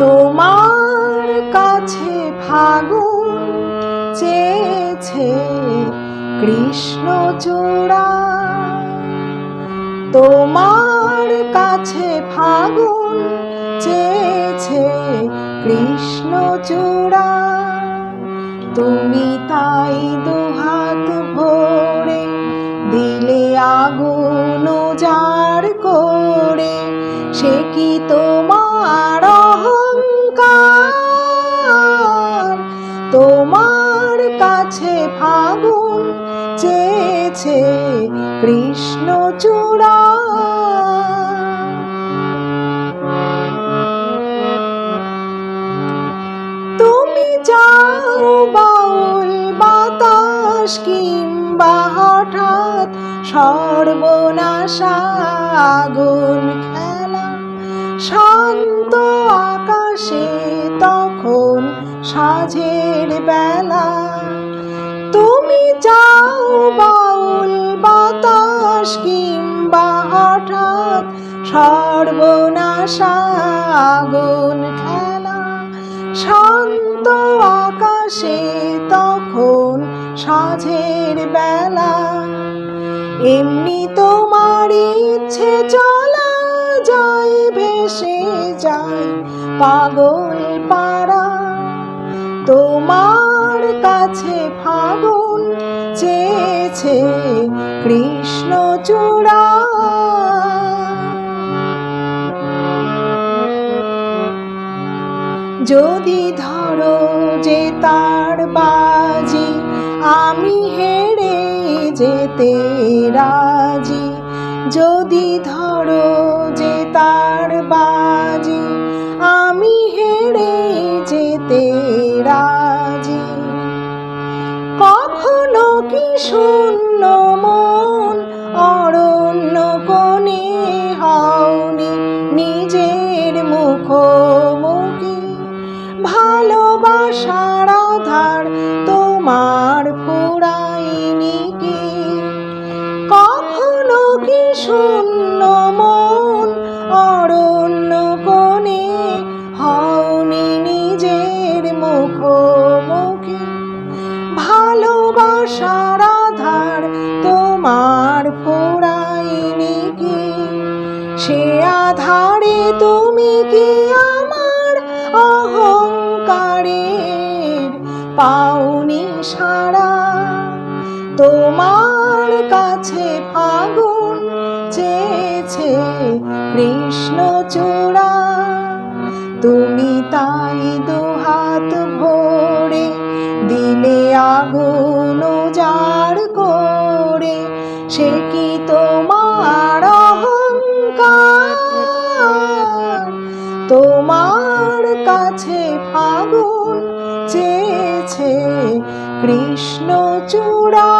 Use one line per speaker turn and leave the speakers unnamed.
তোমার কাছে ফাগুন চেয়েছে কৃষ্ণ চূড়া তোমার কাছে ফাগুন চেয়েছে কৃষ্ণ চূড়া তুমি তাই দুহাত ভরে দিলে আগুন জার করে। সে কি তোমার তোমার কাছে ফাগুন চেয়েছে কৃষ্ণ চূড়া। তুমি যাও বাউল বাতাস কিংবা হঠাৎ সর্বনাশা আগুন খেলা। শান্ত আকাশে সাঝের বেলা। তুমি যাও বাউল, বাতাস কিংবা হঠাৎ সর্বনাশা আগুন খেলা। শান্ত আকাশে তখন সাঝের বেলা। এমনি তোমার ইচ্ছে চলা যায়, ভেসে যায় পাগল পাড়া। তোমার কাছে ফাগুন চেয়েছে কৃষ্ণ চূড়া। যদি ধরো যে তার বাজি, আমি হেরে যেতে রাজি। যদি ধরো রাজি কখনো কি শূন্য মন অরণ্য কোণে হওনি নিজের মুখোমুখি? ভালোবাসার আধার তোমার ফুরাইনি কি? কখনো কি শূন্য আধারে তুমি কি আমার অহংকারের পাওনি সারা? তোমার কাছে ফাগুন চেয়েছে কৃষ্ণ চূড়া। তুমি তাই দুহাত ভরে দিলে আগুন জার করে। সে কি তোমার তোমার কাছে ফাগুন চেয়েছে কৃষ্ণ চূড়া।